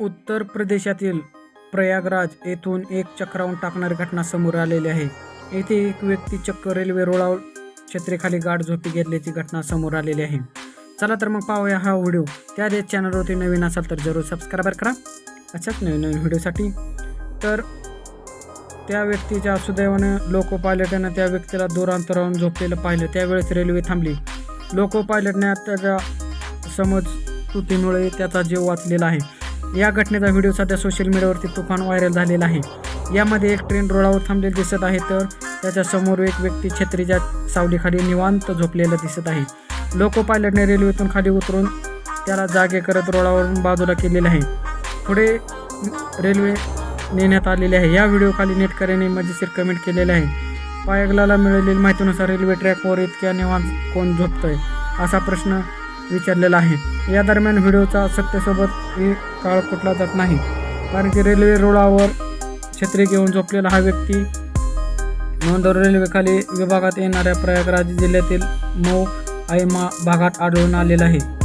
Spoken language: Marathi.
उत्तर प्रदेशातील प्रयागराज येथून एक चक्रावून टाकणारी घटना समोर आलेली आहे. येथे एक व्यक्ती चक्क रेल्वे रुळावर छत्रीखाली गाठ झोपी घेतल्याची घटना समोर आलेली आहे. चला तर मग पाहूया हा व्हिडिओ. त्याआधी चॅनलवरती नवीन असाल तर जरूर सबस्क्राईब करा. अशाच नवीन नवीन व्हिडिओसाठी. तर त्या व्यक्तीच्या सुदैवानं लोको पायलटनं त्या व्यक्तीला दूरांतरावून झोपलेलं पाहिलं. त्यावेळेस रेल्वे थांबली. लोको पायलटने त्याचा समज त्रुटीमुळे त्याचा जीव वाचलेला आहे. या घटनेचा व्हिडिओ सध्या सोशल मीडियावरती तुफान व्हायरल झालेला आहे. यामध्ये एक ट्रेन रोडावर थांबलेली दिसत आहे तर त्याच्यासमोर एक व्यक्ती छत्रीच्या सावलीखाली निवांत झोपलेला दिसत आहे. लोको पायलटने रेल्वेतून खाली उतरून त्याला जागे करत रोडावरून बाजूला केलेले आहे. पुढे रेल्वे नेण्यात आलेली आहे. या व्हिडिओखाली नेटकऱ्यांनी मजेशीर कमेंट केलेले आहे. पायगलाला मिळालेली माहितीनुसार रेल्वे ट्रॅकवर इतक्या निवांत कोण झोपतोय असा प्रश्न विचारलेला आहे. या दरम्यान व्हिडिओचा सत्तेसोबत ही काळ कुठला जात नाही. कारण की रेल्वे रुळावर छत्री घेऊन झोपलेला हा व्यक्ती नोंदवर रेल्वेखाली विभागात येणाऱ्या प्रयागराज जिल्ह्यातील मऊ आयमा भागात आढळून आलेला आहे.